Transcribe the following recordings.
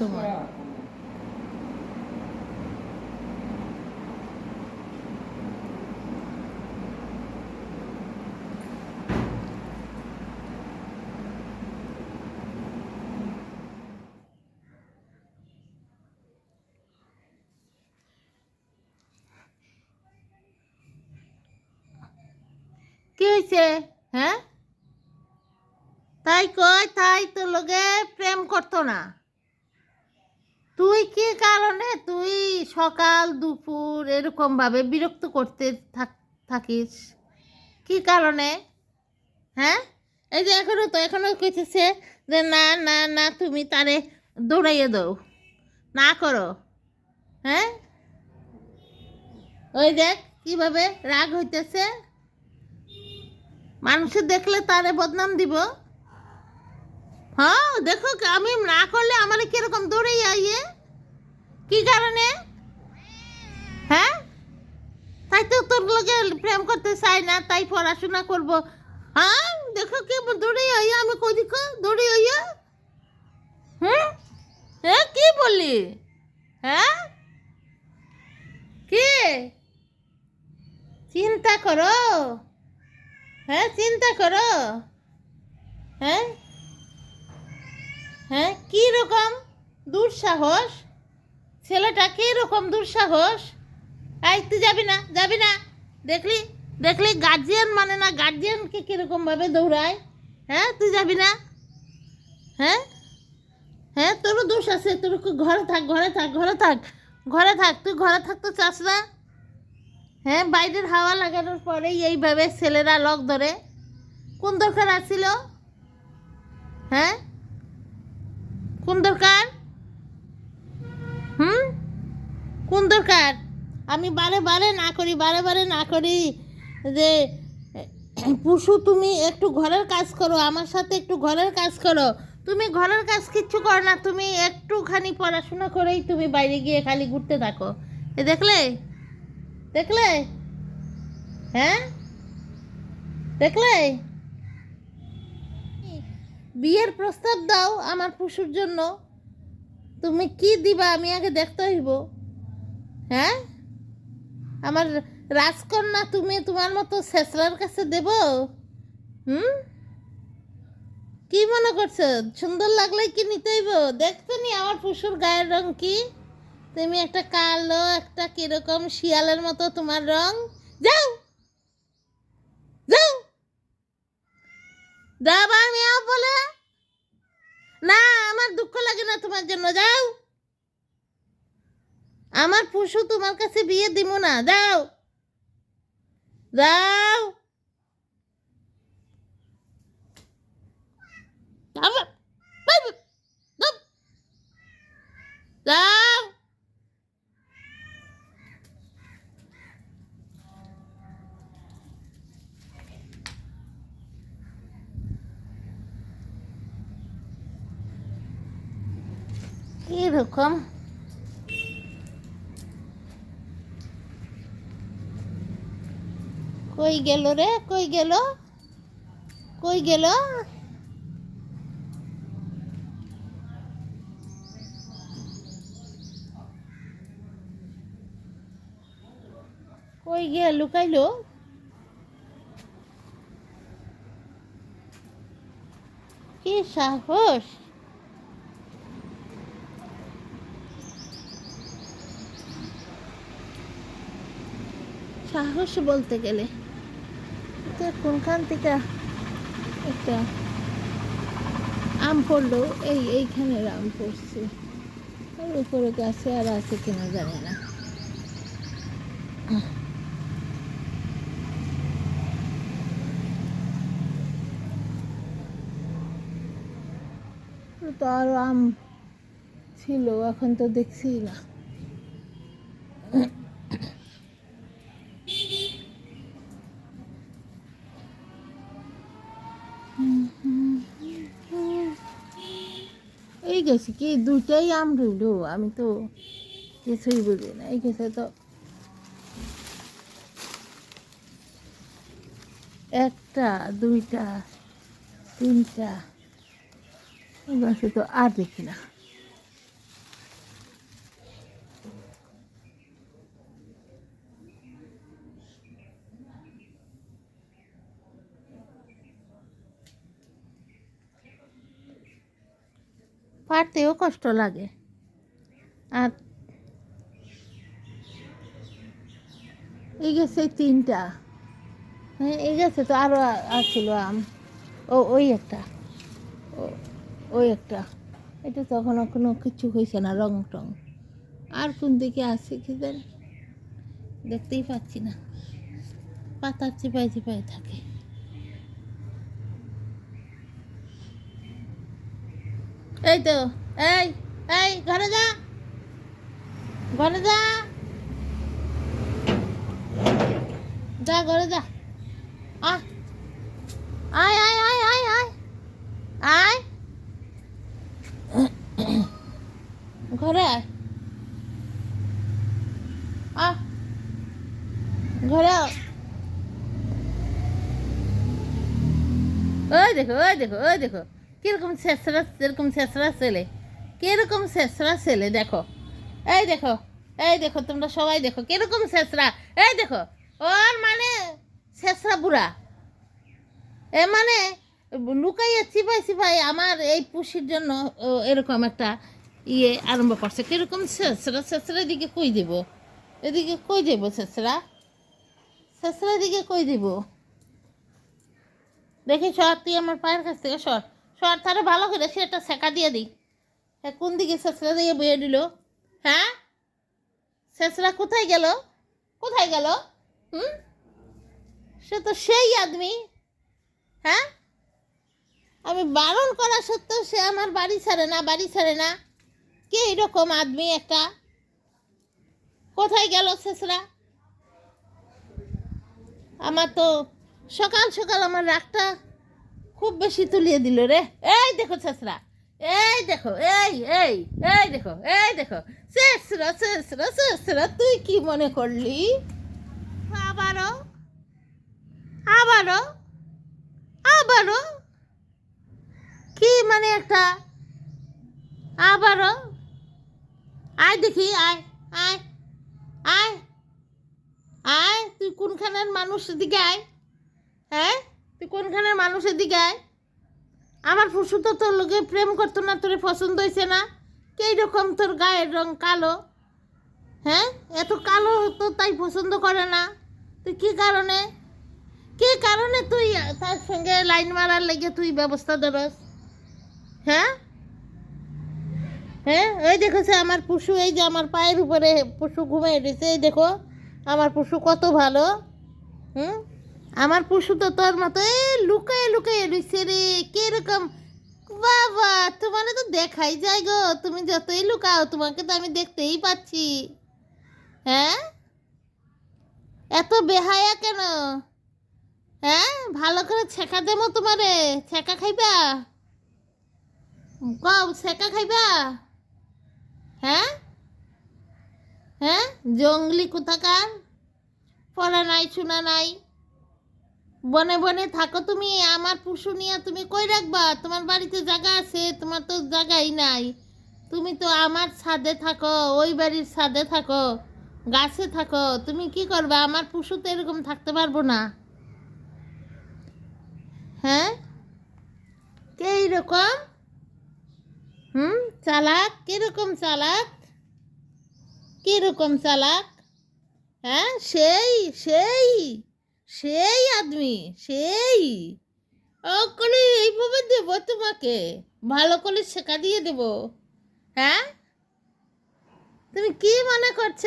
সময়। কি হয়েছে হ্যাঁ? তাই কয় তাই তো লোকে প্রেম করতো না। তুই কি কারণে তুই সকাল, দুপুর এরকম ভাবে বিরক্ত করতে থাক- থাকিস? কি কারণে? হ্যাঁ? এই যে এখনও তো, এখনও কইতেছে যে না না না, তুমি তারে দৌড়াইয়ে দাও। না করো। হ্যাঁ? ওই দেখ কীভাবে রাগ হইতেছে। মানুষে দেখলে তারে বদনাম দিব। হ্যাঁ দেখো, আমি না করলে আমার কীরকম দৌড়ে আইয়ে কি কারণে? হ্যাঁ? তাই তো তোর লগে প্রেম করতে চাই না, তাই পড়াশোনা করব। হ্যাঁ দেখো কি দৌড়ে আইয়া আমি কই দিকে দৌড়ে আইয়া হুম? হ্যাঁ কি বললি? হ্যাঁ? কি? চিন্তা করো। হ্যাঁ চিন্তা করো। হ্যাঁ? হ্যাঁ কী রকম দুঃসাহস? ছেলেটা কী রকম দুঃসাহস? এই, তুই যাবি না যাবি না। দেখলি দেখলি গার্জিয়ান মানে না গার্জিয়ানকে কীরকমভাবে দৌড়ায়? হ্যাঁ তুই যাবি না? হ্যাঁ? হ্যাঁ তোরও দোষ আছে, তোর ঘরে থাক ঘরে থাক ঘরে থাক ঘরে থাক, তুই ঘরে থাকতে চাস না। হ্যাঁ বাইরের হাওয়া লাগানোর পরেই এইভাবে ছেলেরা লক ধরে। কোন দরকার আছিল? হ্যাঁ? কোন দরকার? হুম? কোন দরকার? আমি বারে বারে না করি, বারে বারে না করি যে, পুষু, তুমি একটু ঘরের কাজ করো, আমার সাথে একটু ঘরের কাজ করো। তুমি ঘরের কাজ কিচ্ছু করো না, তুমি একটুখানি পড়াশোনা করেই তুমি বাইরে গিয়ে খালি ঘুরতে থাকো। এ দেখলে? দেখলে? হ্যাঁ? দেখলে? বিয়ের প্রস্তাব দাও আমার পশুর জন্য। তুমি কি দিবা আমি আগে দেখতে হইব। হ্যাঁ? আমার রাজকন্যা তুমি তোমার মতো শেষরার কাছে দেব? হুম? কি মনে করছ? সুন্দর লাগলে কি নিতে হইব? দেখতো নি আমার পশুর গায়ের রং কি? তুমি একটা কালো, একটা কীরকম শিয়ালের মতো তোমার রং। যাও! যাও! দাবার মিয়া বলে? না, আমার দুঃখ লাগে না তোমার জন্য, যাও। আমার পশু তোমার কাছে বিয়ে দিব না যাও। যাও। যাও। এরকম কই গেল রে? কই গেল? কই গেল? কই গিয়া লুকাইলো? কি সাহস? সাহস বলতে গেলে। এটা কোনখান থেকে? একটা আম পড়ল, এই এইখানের আম পড়ছে। আর উপরে গাছে আর আছে কিনা জানি না। তো আরও আম ছিল, এখন তো দেখছি না এই গেছে কি? দুইটাই আম রইল। আমি তো কিছুই বুঝি না। এই গেছে তো। একটা, দুইটা, তিনটা। গাছে তো আর দেখি না। কষ্ট লাগে। আর এই গেছে তিনটা। হ্যাঁ এই গেছে তো আরও আছিল আম। ও, ওই একটা। ওই একটা। এটা তখন কোনো কিছু হয়েছে না, রং টং। আর কোন দিকে আছে কি জানি? দেখতেই পাচ্ছি না। পাতা চিপাই চিপাই থাকে। এই তো। এই এই, ঘরে যা। ঘরে যা। যা, ঘরে যা। আয় আয় আয় আয় আয় আয়। আয়। ঘরে আয়। আহ। ঘরে। ওই দেখো ওই দেখো ওই দেখো। কীরকম শেষরা এরকম শেষরা ছেলে। কীরকম শেষরা ছেলে, দেখো। এই দেখো এই দেখো, তোমরা সবাই দেখো, কীরকম শেষরা। এই দেখো, ওর মানে শেষরা বুড়া। এ মানে লুকাইয়া চিপাই চিপাই আমার এই পুষির জন্য এরকম একটা ইয়ে আরম্ভ করছে। কীরকম শেষরা শেষরা দিকে কই দেব? এদিকে কই দেব শেষরা? শেষরা দিকে কই দেব? দেখি সর, তুই আমার পায়ের কাছ থেকে সর। সর তাহলে ভালো করে সে একটা শেখা দিয়ে দিই। হ্যাঁ কোন দিকে শেষরা দিয়ে বইয়ে দিল? হ্যাঁ? শেষরা কোথায় গেল? কোথায় গেল? হুম? সে তো সেই আদমি। হ্যাঁ? আমি বারণ করা সত্ত্বেও সে আমার বাড়ি ছাড়ে না, বাড়ি ছাড়ে না। কে এরকম আদমি একটা? কোথায় গেল শেষরা? আমার তো সকাল সকাল আমার রাগটা খুব বেশি তুলিয়ে দিল রে। এই দেখো শেষরা। এই দেখো এই এই এই দেখো এই দেখো। শেষরা শেষরা শেষরা তুই কি মনে করলি? আবারও আবারও আবারও। কি মানে একটা? আবারও। আয় দেখি আয় আয় আয় আয়। তুই কোনখানের মানুষের দিকে আয়? হ্যাঁ? তুই কোনখানের মানুষের দিকে আয়? আমার ফুসু তো তোর লোকে প্রেম করতো না, তোর পছন্দ হয়েছে না? কেই রকম তোর গায়ের রং কালো? হ্যাঁ? এত কালো তো তাই পছন্দ করে না। তুই কি কারণে? কি কারণে তুই তার সঙ্গে লাইন মারার লেগে তুই ব্যবস্থা ধরস? হ্যাঁ? হ্যাঁ? এই দেখেছে আমার পশু এই যে আমার পায়ের উপরে পশু ঘুমিয়ে রয়েছে, এই দেখো, আমার পশু কত ভালো। হুম? আমার পশু তো তোর মতো এই লুকায় লুকায়ে রয়েছে রে, কীরকম? বাবা, তোমার তো দেখাই যায় গো, তুমি যতই লুকাও, তোমাকে তো আমি দেখতেই পাচ্ছি। হ্যাঁ? এত বেহায়া কেন? হ্যাঁ? ভালো করে ছেঁকা দেবো তোমারে, ছেঁকা খাইবা? কও, ছেঁকা খাইবা? হ্যাঁ? হ্যাঁ? জঙ্গলি কোথাকার? পড়া নাই, শোনা নাই। বনে বনে থাকো তুমি, আমার পশু নিয়ে তুমি কই রাখবা? তোমার বাড়িতে জায়গা আছে, তোমার তো জায়গাই নাই। তুমি তো আমার ছাদে থাকো, ওই বাড়ির ছাদে থাকো, গাছে থাকো, তুমি কি করবা? আমার পশু তো এরকম থাকতে পারব না। হ্যাঁ? কে এইরকম? হুম, চালাক? কীরকম চালাক? কীরকম চালাক? হ্যাঁ সেই সেই। সেই আদমি, সেই। করে এইভাবে দেব তোমাকে? ভালো করে শেখা দিয়ে দেব। হ্যাঁ? তুমি কি মনে করছ?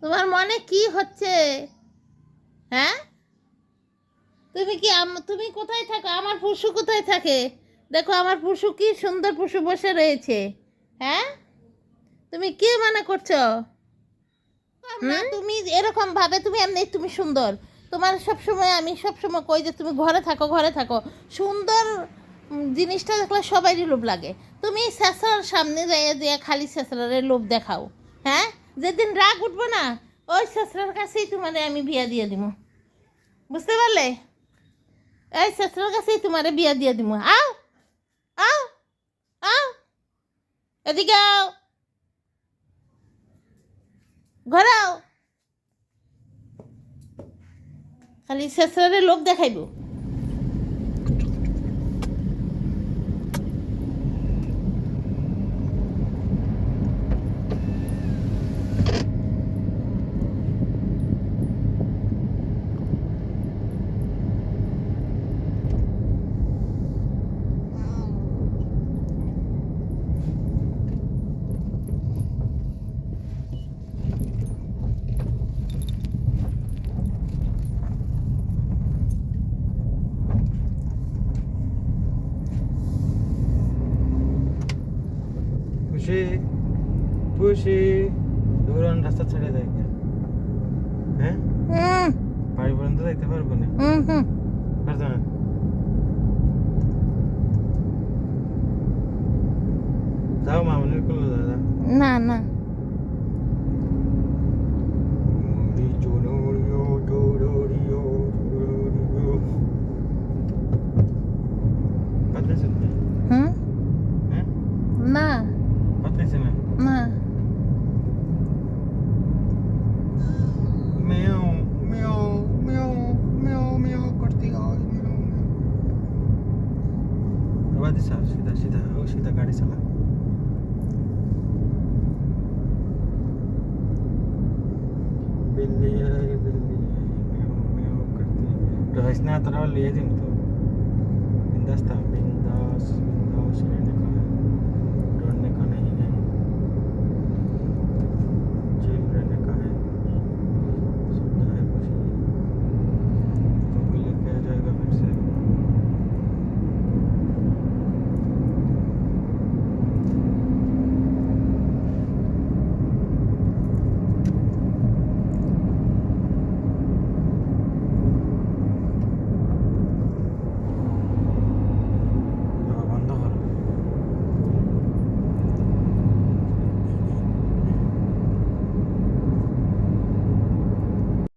তোমার মনে কি হচ্ছে? হ্যাঁ? তুমি কি তুমি কোথায় থাকো? আমার পশু কোথায় থাকে? দেখো, আমার পশু কি সুন্দর পশু বসে রয়েছে। হ্যাঁ? তুমি কি মনে করছ? না তুমি এরকম ভাবে তুমি এমনি তুমি সুন্দর। তোমার সব সময় আমি সব সময় কই যে তুমি ঘরে থাকো ঘরে থাকো। সুন্দর জিনিসটা দেখলে সবারই লোভ লাগে। তুমি শেষরার সামনে যাইয়ে দিয়ে খালি শেষরারের লোভ দেখাও হ্যাঁ? যেদিন রাগ উঠবো না ওই শেষরার কাছেই তোমারে আমি বিয়া দিয়ে দিব বুঝতে পারলে? এই শেষরার কাছেই তোমারে বিয়া দিয়ে দিব আও আও আও এদিকে আও। ঘরে আও খালি শেষরারে লোক দেখাইব পুষি পুষি ধরুন রাস্তা ছেড়ে দেয় হ্যাঁ? বাড়ি পর্যন্ত যাইতে পারব না। পারতো না যাও মামনির করল দাদা। না না। వెళ్ళి మేము మేము ఒక్కడికి ఇప్పుడు తర్వాత లేదు ఇంట్లో బిందాస్తా బిందాస్ బిందాస్